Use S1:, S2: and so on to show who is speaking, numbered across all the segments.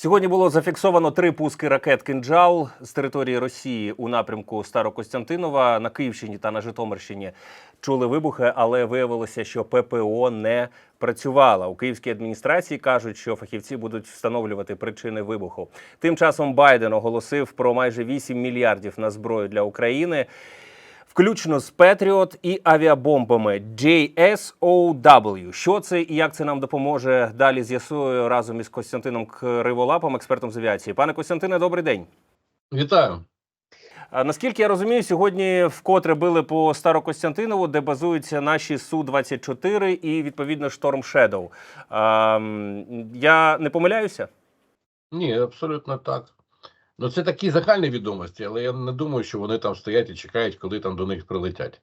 S1: Сьогодні було зафіксовано три пуски ракет «Кинджал» з території Росії у напрямку Старокостянтинова на Київщині та на Житомирщині. Чули вибухи, але виявилося, що ППО не працювала. У київській адміністрації кажуть, що фахівці будуть встановлювати причини вибуху. Тим часом Байден оголосив про майже 8 мільярдів на зброю для України. Включно з Петріот і авіабомбами JSOW. Що це і як це нам допоможе? Далі з'ясую разом із Костянтином Криволапом, експертом з авіації. Пане Костянтине, добрий день.
S2: Вітаю.
S1: Наскільки я розумію, сьогодні вкотре били по Старокостянтинову, де базуються наші Су-24 і відповідно Шторм м, Я не помиляюся?
S2: Ні, абсолютно так. Ну, це такі загальні відомості, але я не думаю, що вони там стоять і чекають, коли там до них прилетять.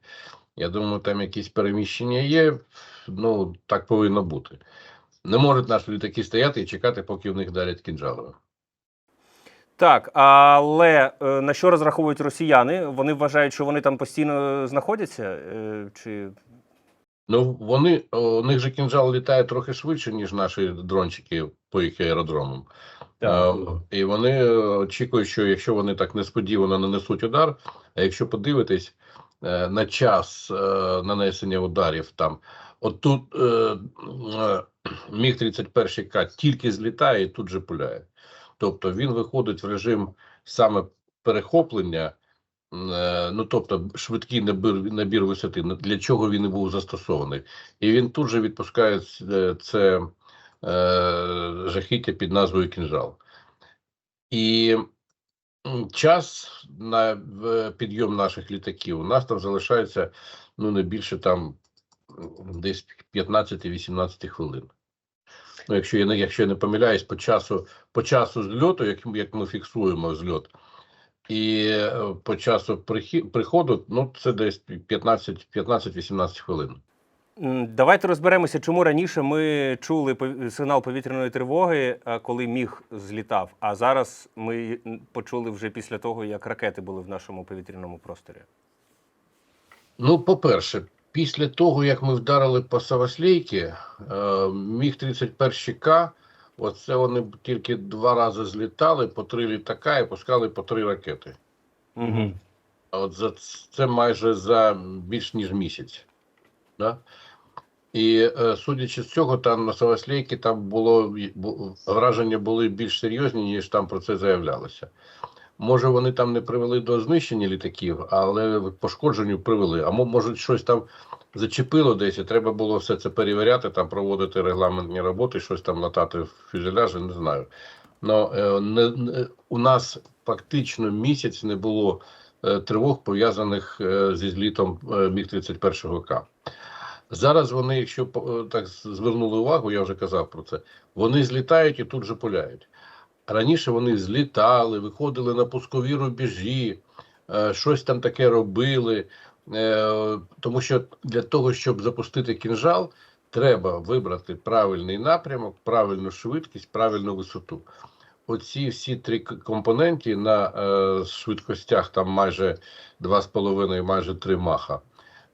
S2: Я думаю, там якісь переміщення є. Ну, так повинно бути. Не можуть наші літаки стояти і чекати, поки в них дарять кінжалами.
S1: Так, але е, на що розраховують росіяни? Вони вважають, що вони там постійно знаходяться? Е, Чи
S2: Ну, вони, у них же кінжал літає трохи швидше, ніж наші дрончики по їх аеродромам. Е, І вони е, очікують, що якщо вони так несподівано нанесуть удар, а якщо подивитись е, на час нанесення ударів, там от тут міг 31 К тільки злітає і тут же пуляє. Тобто він виходить в режим саме перехоплення, ну тобто швидкий набір, набір висоти, для чого він і був застосований, і він тут же відпускає ц- це е, жахіття під назвою кінжал. І час на підйом наших літаків у нас там залишається ну не більше там десь 15-18 хвилин. Ну, якщо я не якщо я не помиляюсь, по часу по часу зльоту, як, як ми фіксуємо зльот, і е, по часу приходу, ну це десь 15 15-18 хвилин.
S1: Давайте розберемося, чому раніше ми чули сигнал повітряної тривоги, коли міг злітав. А зараз ми почули вже після того, як ракети були в нашому повітряному просторі.
S2: Ну, по-перше, після того, як ми вдарили по Савослейки, е, міг 31 К, оце вони тільки два рази злітали по три літака і пускали по три ракети.
S1: Угу.
S2: А от за це майже за більш ніж місяць. Да? І е, судячи з цього, там на Савослейки там було враження були більш серйозні, ніж там про це заявлялося. Може, вони там не привели до знищення літаків, але пошкодженню привели. А може, щось там зачепило десь, і треба було все це перевіряти, там проводити регламентні роботи, щось там латати в фюзеляжі, не знаю. Но е, не, не, у нас фактично місяць не було е, тривог, пов'язаних е, зі злітом е, міг 31 К. Зараз вони, якщо так звернули увагу, я вже казав про це, вони злітають і тут же пуляють. Раніше вони злітали, виходили на пускові рубежі, щось там таке робили. Е, тому що для того, щоб запустити кінжал, треба вибрати правильний напрямок, правильну швидкість, правильну висоту. Оці всі три компоненти на е, швидкостях, там майже 2,5, майже 3 маха,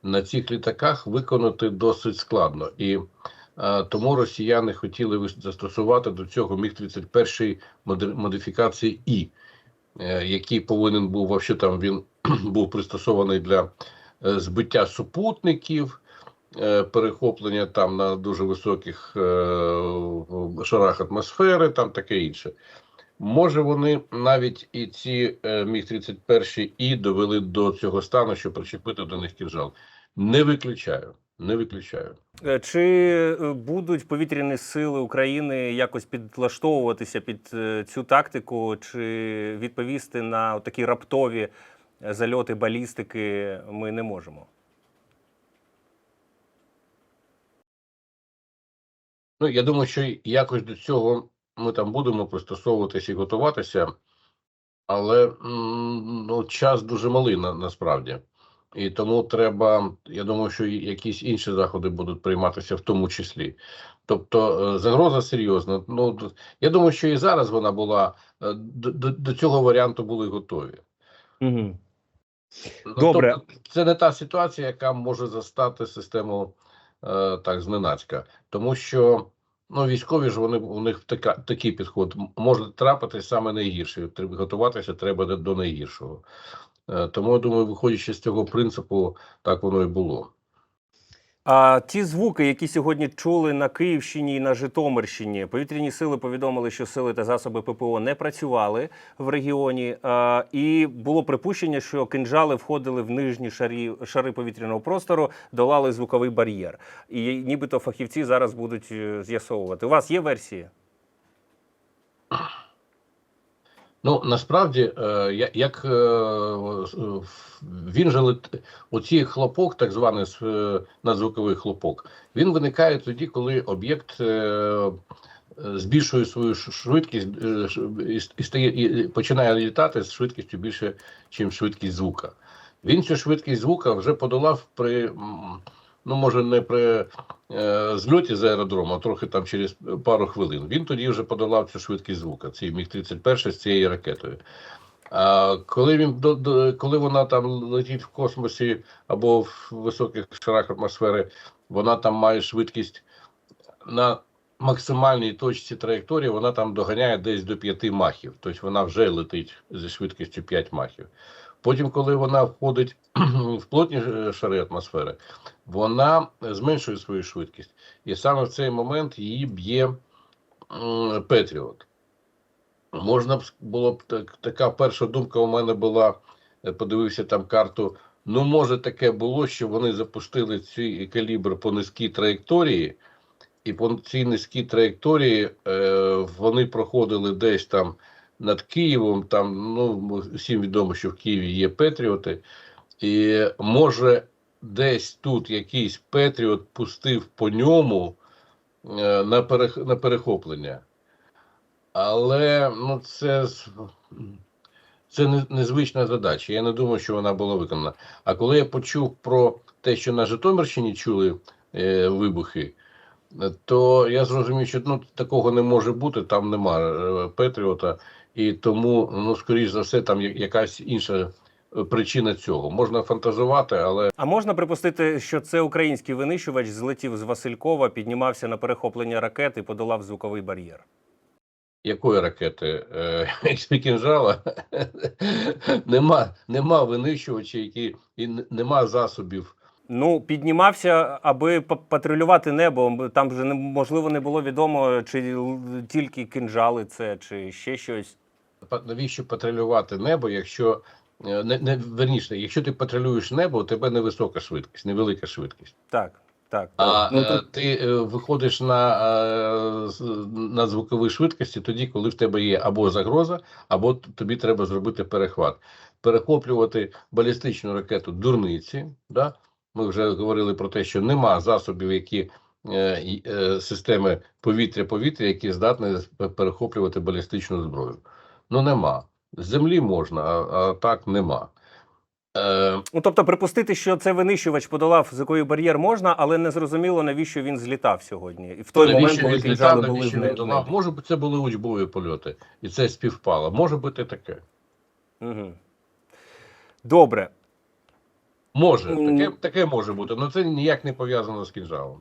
S2: на цих літаках виконати досить складно. І е, тому росіяни хотіли застосувати до цього міг 31 моди- модифікації І, е, який повинен був вообще там він був пристосований для збиття супутників, е, перехоплення там на дуже високих е, шарах атмосфери, там таке інше. Може, вони навіть і ці е, міг 31 і довели до цього стану, щоб причепити до них кінжал. Не виключаю. Не виключаю.
S1: Е, Чи е, будуть повітряні сили України якось підлаштовуватися під е, цю тактику, чи відповісти на такі раптові е, зальоти балістики ми не можемо?
S2: Ну, я думаю, що якось до цього ми там будемо пристосовуватися і готуватися, але ну, час дуже малий на, насправді. І тому треба, я думаю, що якісь інші заходи будуть прийматися в тому числі. Тобто е, загроза серйозна. Ну, я думаю, що і зараз вона була, е, до, до, до цього варіанту були готові.
S1: Угу.
S2: Ну,
S1: Добре.
S2: Тобто, це не та ситуація, яка може застати систему е, так зненацька, тому що Ну, військові ж вони у них така, такий підход. Може трапитись саме найгірше. Треба готуватися треба до найгіршого. Е, Тому я думаю, виходячи з цього принципу, так воно і було.
S1: А ті звуки, які сьогодні чули на Київщині і на Житомирщині, повітряні сили повідомили, що сили та засоби ППО не працювали в регіоні. А, і було припущення, що кинжали входили в нижні шарі, шари повітряного простору, долали звуковий бар'єр. І нібито фахівці зараз будуть е, з'ясовувати. У вас є версії?
S2: Ну насправді, е, як е, він же оці хлопок, так званий е, надзвуковий хлопок, він виникає тоді, коли об'єкт збільшує свою швидкість і, стає і починає літати з швидкістю більше, ніж швидкість звука. Він цю швидкість звука вже подолав при, ну може не при е, зльоті з аеродрому, а трохи там через пару хвилин. Він тоді вже подолав цю швидкість звука, цей міг 31 з цією ракетою. А коли він до, до коли вона там летить в космосі або в високих шарах атмосфери, вона там має швидкість на максимальній точці траєкторії, вона там доганяє десь до 5 махів. Тобто вона вже летить зі швидкістю 5 махів. Потім, коли вона входить в плотні е, шари атмосфери, вона зменшує свою швидкість. І саме в цей момент її б'є Петріот. Можна б було б так, така перша думка у мене була, е, подивився там карту. Ну, може, таке було, що вони запустили цей калібр по низькій траєкторії, і по цій низькій траєкторії е, вони проходили десь там над Києвом. Там ну всім відомо, що в Києві є Петріоти, і може десь тут якийсь Петріот пустив по ньому е, на, перех, на перехоплення. Але ну, це, це незвична задача. Я не думаю, що вона була виконана. А коли я почув про те, що на Житомирщині чули е, вибухи, то я зрозумів, що ну, такого не може бути, там нема е, Петріота, і тому, ну, скоріш за все, там якась інша е, причина цього. Можна фантазувати, але
S1: А можна припустити, що це український винищувач злетів з Василькова, піднімався на перехоплення ракет і подолав звуковий бар'єр.
S2: якої ракети? Е, кінжала? нема, нема винищувача, які і нема засобів.
S1: Ну, піднімався, аби па- патрулювати небо. Там вже неможливо не було відомо, чи тільки кинжали це, чи ще щось.
S2: Навіщо патрулювати небо, якщо е, не, не верніше, якщо ти патрулюєш небо, у тебе невисока швидкість, невелика швидкість.
S1: Так, так.
S2: А
S1: ну,
S2: е,
S1: тут-
S2: ти е, виходиш на, на звуковій швидкості тоді, коли в тебе є або загроза, або тобі треба зробити перехват. Перехоплювати балістичну ракету дурниці. Да? Ми вже говорили про те, що нема засобів, які е, е, системи повітря-повітря, які здатні перехоплювати балістичну зброю. Ну нема. З землі можна, а, а так нема. Е,
S1: Ну, тобто, припустити, що це винищувач подолав звуковий бар'єр можна, але не зрозуміло, навіщо він злітав сьогодні. І в той момент,
S2: навіщо
S1: коли
S2: він злітав, навіщо
S1: не-
S2: він долав? Може бути, це були учбові польоти, і це співпало. Може бути таке.
S1: Угу. Добре.
S2: Може, таке, таке може бути, але це ніяк не пов'язано з кінжалом.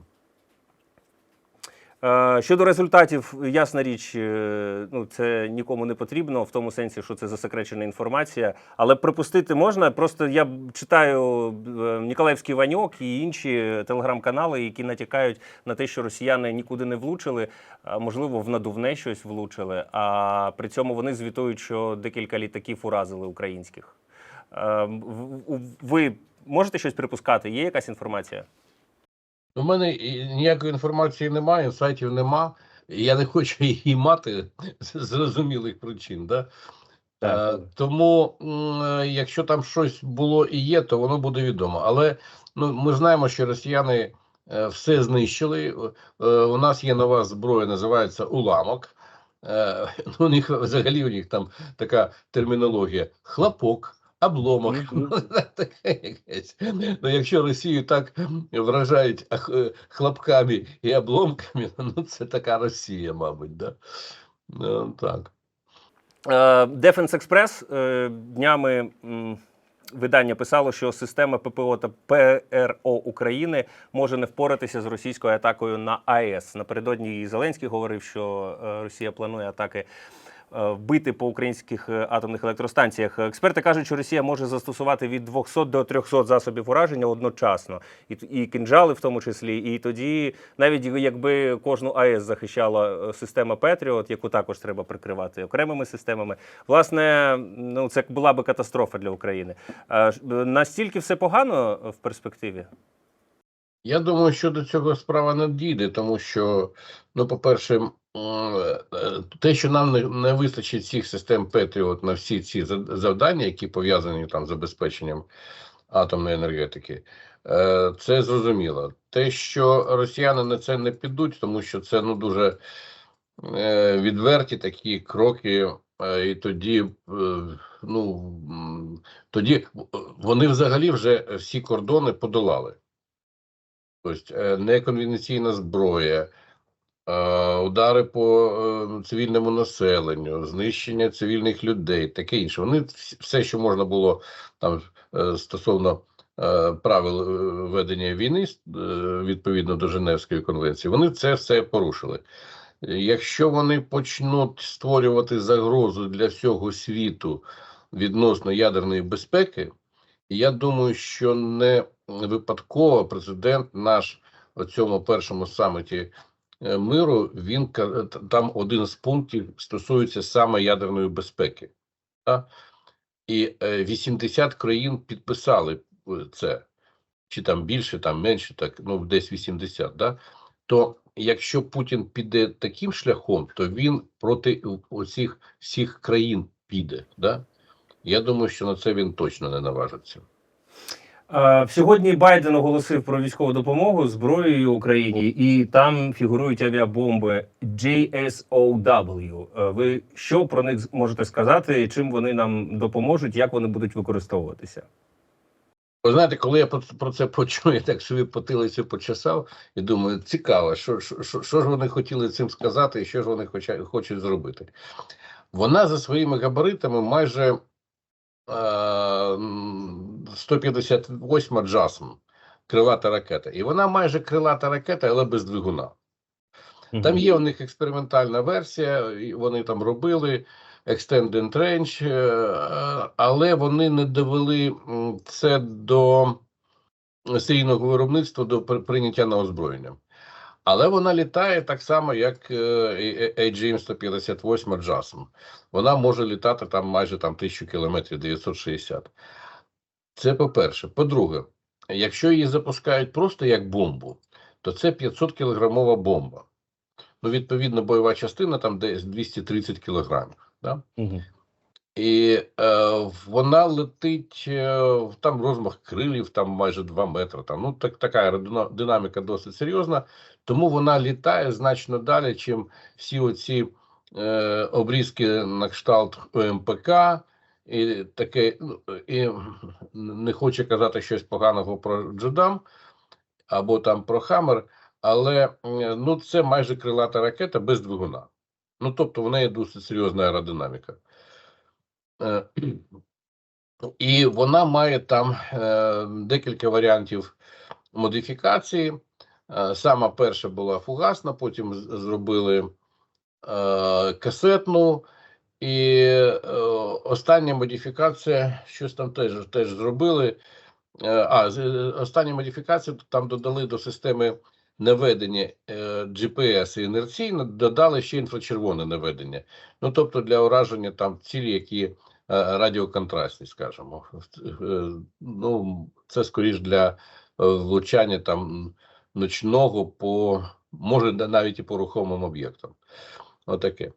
S1: Е, Щодо результатів, ясна річ, е, ну це нікому не потрібно, в тому сенсі, що це засекречена інформація. Але припустити можна. Просто я читаю е, Ніколаївський Ваньок і інші телеграм-канали, які натякають на те, що росіяни нікуди не влучили, можливо, в надувне щось влучили. А при цьому вони звітують, що декілька літаків уразили українських. Е, в- Ви можете щось припускати? Є якась інформація?
S2: У мене ніякої інформації немає, інсайтів нема. і Я не хочу її мати з зрозумілих причин. Да?
S1: Так.
S2: Е, тому, е, якщо там щось було і є, то воно буде відомо. Але ну, ми знаємо, що росіяни е, все знищили. У нас є нова зброя, називається уламок. Ну, у них взагалі у них там така термінологія: хлопок. Обломок, Ну, якщо Росію так вражають е, хлопками і обломками, ну це така Росія, мабуть, да? Ну, так.
S1: Е, Defense Express е, днями видання писало, що система ППО та ПРО України може не впоратися з російською атакою на АЕС. Напередодні і Зеленський говорив, що е, Росія планує атаки. Е, Вбити по українських е, атомних електростанціях. Експерти кажуть, що Росія може застосувати від 200 до 300 засобів ураження одночасно, і, і кинджали в тому числі. І тоді, навіть якби кожну АЕС захищала е, система Петріот, яку також треба прикривати окремими системами, власне, ну це була би катастрофа для України. Настільки все погано в перспективі?
S2: Я думаю, що до цього справа не дійде, тому що, ну, по-перше, те, що нам не, не вистачить цих систем Петріот на всі ці завдання, які пов'язані там з забезпеченням атомної енергетики, е, це зрозуміло. Те, що росіяни на це не підуть, тому що це ну дуже е, відверті такі кроки, е, і тоді, е, ну тоді вони взагалі вже всі кордони подолали. Тобто е, неконвенційна зброя, е, удари по е, цивільному населенню, знищення цивільних людей, таке інше. Вони все, що можна було там е, стосовно е, правил е, ведення війни е, відповідно до Женевської конвенції, вони це все порушили. Якщо вони почнуть створювати загрозу для всього світу відносно ядерної безпеки, я думаю, що не випадково президент наш у цьому першому саміті е, миру він ка- там один з пунктів стосується саме ядерної безпеки. Та? І е, 80 країн підписали е, це, чи там більше, там менше, так ну десь 80, да? То якщо Путін піде таким шляхом, то він проти оцих всіх країн піде. Да? Я думаю, що на це він точно не наважиться.
S1: Е, Сьогодні Байден оголосив про військову допомогу зброєю Україні, і там фігурують авіабомби JSOW. Е, Ви що про них можете сказати? Чим вони нам допоможуть? Як вони будуть використовуватися?
S2: Ви знаєте, коли я про, це почув, я так собі потилицю почесав і думаю, цікаво, що, що, що, ж вони хотіли цим сказати і що ж вони хоча, хочуть зробити. Вона за своїми габаритами майже е, 158 джасм, крилата ракета. І вона майже крилата ракета, але без двигуна. Там є у них експериментальна версія, вони там робили Extended Range, е, але вони не довели це до серійного виробництва, до прийняття на озброєння. Але вона літає так само, як е, AGM-158 JASM. Вона може літати там майже там 1000 кілометрів, 960. Це по-перше. По-друге, якщо її запускають просто як бомбу, то це 500 кілограмова бомба. Ну, відповідно, бойова частина там десь 230 кілограмів. Да? І е, вона летить е, там розмах крилів, там майже 2 метри. Там ну так така динаміка досить серйозна, тому вона літає значно далі, чим всі оці е, обрізки на кшталт ОМПК. І таке, ну, і не хочу казати щось поганого про Джедам або там про Хаммер, але е, ну це майже крилата ракета без двигуна. Ну тобто в неї досить серйозна аеродинаміка. Е, І вона має там е, декілька варіантів модифікації. Сама перша була фугасна, потім зробили касетну. І е, остання модифікація, щось там теж, теж зробили. Е, а, е, остання модифікація там додали до системи наведення е, GPS і інерційно, додали ще інфрачервоне наведення. Ну, тобто для ураження там цілі, які е, радіоконтрастні, скажімо. Е, Ну, це скоріш для е, влучання там ночного по, може, навіть і по рухомим об'єктам. Отаке.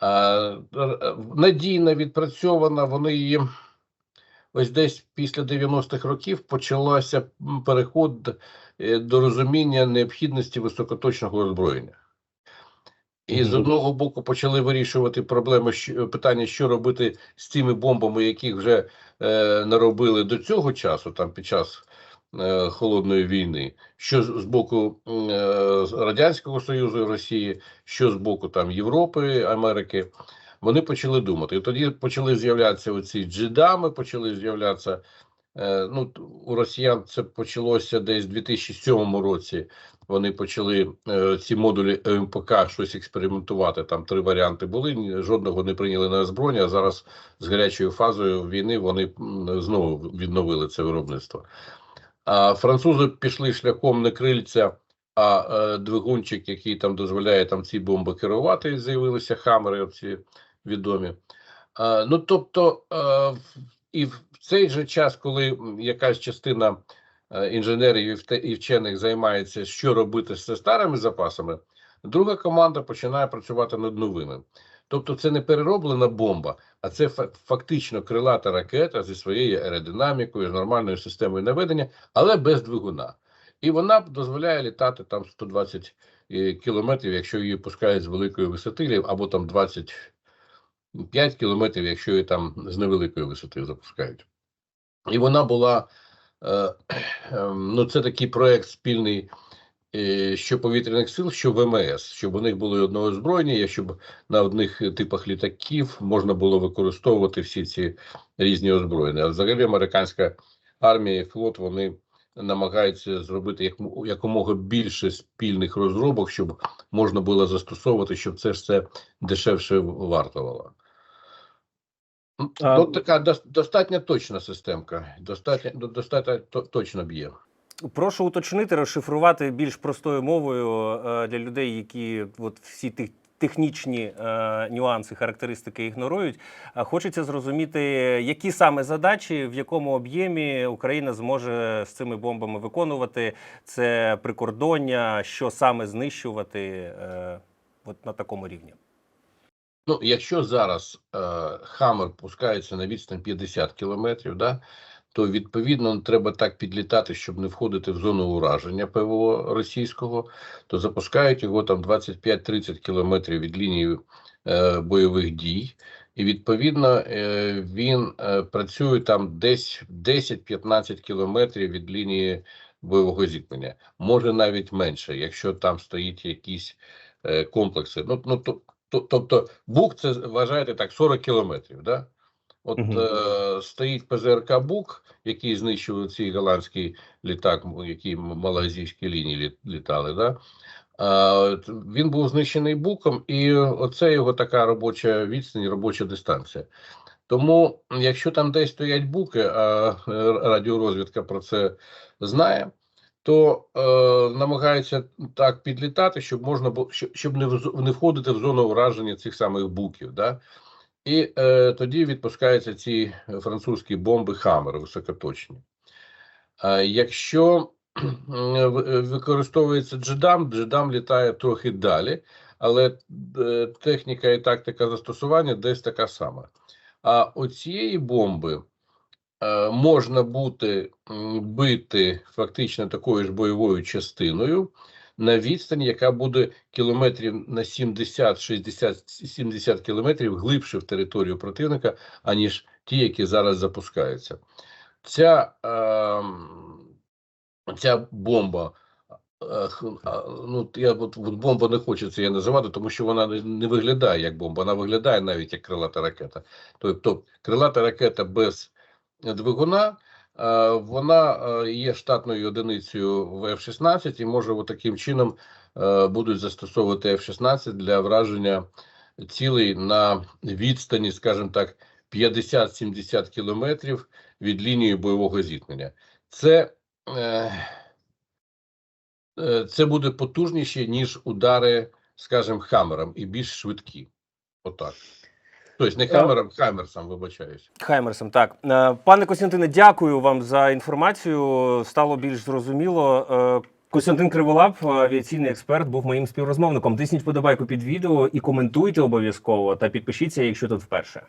S2: А, р- відпрацьована, вони її ось десь після 90-х років почався м, переход е, до розуміння необхідності високоточного озброєння. І з одного боку почали вирішувати проблеми, що, питання, що робити з цими бомбами, яких вже е, наробили до цього часу, там під час е, холодної війни, що з боку е, Радянського Союзу і Росії, що з боку там Європи, Америки. Вони почали думати. І тоді почали з'являтися оці джедами, почали з'являтися Е, Ну, у росіян це почалося десь в 2007 році. Вони почали е, ці модулі МПК щось експериментувати. Там три варіанти були. Жодного не прийняли на озброєння. А зараз з гарячою фазою війни вони знову відновили це виробництво. Французи пішли шляхом не крильця, а е, двигунчик, який там дозволяє там ці бомби керувати. З'явилися хамери, оці відомі. Е, ну тобто, е, і в цей же час, коли якась частина інженерів і вчених займається, що робити з старими запасами, друга команда починає працювати над новими. Тобто, це не перероблена бомба, а це фактично крилата ракета зі своєю аеродинамікою, з нормальною системою наведення, але без двигуна. І вона дозволяє літати там 120 е, кілометрів, якщо її пускають з великої висоти, або там 25 кілометрів, якщо її там з невеликої висоти запускають. І вона була, е, ем, ну це такий проект спільний, що повітряних сил, що ВМС, щоб у них були одного озброєння, щоб на одних типах літаків можна було використовувати всі ці різні озброєння. А взагалі американська армія і флот вони намагаються зробити як, якомога більше спільних розробок, щоб можна було застосовувати, щоб це все дешевше вартувало. Ну, така дос- достатньо точна системка, достатньо, до- достатньо точно б'є.
S1: Прошу уточнити, розшифрувати більш простою мовою е, для людей, які от всі тих. Технічні е, нюанси, характеристики ігнорують. А хочеться зрозуміти, які саме задачі, в якому об'ємі Україна зможе з цими бомбами виконувати. Це прикордоння, що саме знищувати е, от на такому рівні.
S2: Ну, якщо зараз е, Хаммер пускається на відстань 50 кілометрів, да, то відповідно треба так підлітати, щоб не входити в зону ураження ПВО російського, то запускають його там 25-30 кілометрів від лінії е, бойових дій. І відповідно е, він е, працює там десь 10-15 кілометрів від лінії бойового зіткнення. Може навіть менше, якщо там стоїть якісь е, комплекси. Ну, ну то, то, тобто БУК це вважаєте так 40 кілометрів. Да? От
S1: Мгм.
S2: е, стоїть ПЗРК БУК, який знищив цей голландський літак, які м- малайзійські лінії лі- літали. Да? Е, він був знищений БУКом, і оце його така робоча відстань, робоча дистанція. Тому, якщо там десь стоять буки, а е, радіорозвідка про це знає, то е, намагаються так підлітати, щоб можна було щоб, не, не входити в зону ураження цих самих буків. Да? І е, тоді відпускаються ці французькі бомби Хаммер високоточні. А якщо в- використовується джедам, джедам літає трохи далі, але е, техніка і тактика застосування десь така сама. А оцієї бомби е, можна бути бити фактично такою ж бойовою частиною на відстані, яка буде кілометрів на 70, 60, 70 кілометрів глибше в територію противника, аніж ті, які зараз запускаються. Ця, е, ця бомба. е, Ну, я от, бомба не хочеться її називати, тому що вона не, виглядає як бомба, вона виглядає навіть як крилата ракета. Тобто крилата ракета без двигуна, вона е, є штатною одиницею в F-16 і може таким чином е, будуть застосовувати F-16 для враження цілей на відстані, скажімо так, 50-70 кілометрів від лінії бойового зіткнення. Це, е, е, це буде потужніше, ніж удари, скажімо, хамером і більш швидкі. Отак. Тобто не хамером, Хаймерсом, вибачаюсь.
S1: Хаймерсом, так. Е, Пане Костянтине, дякую вам за інформацію. Стало більш зрозуміло. Е, Костянтин Криволап, авіаційний експерт, був моїм співрозмовником. Тисніть подобайку під відео і коментуйте обов'язково та підпишіться, якщо тут вперше.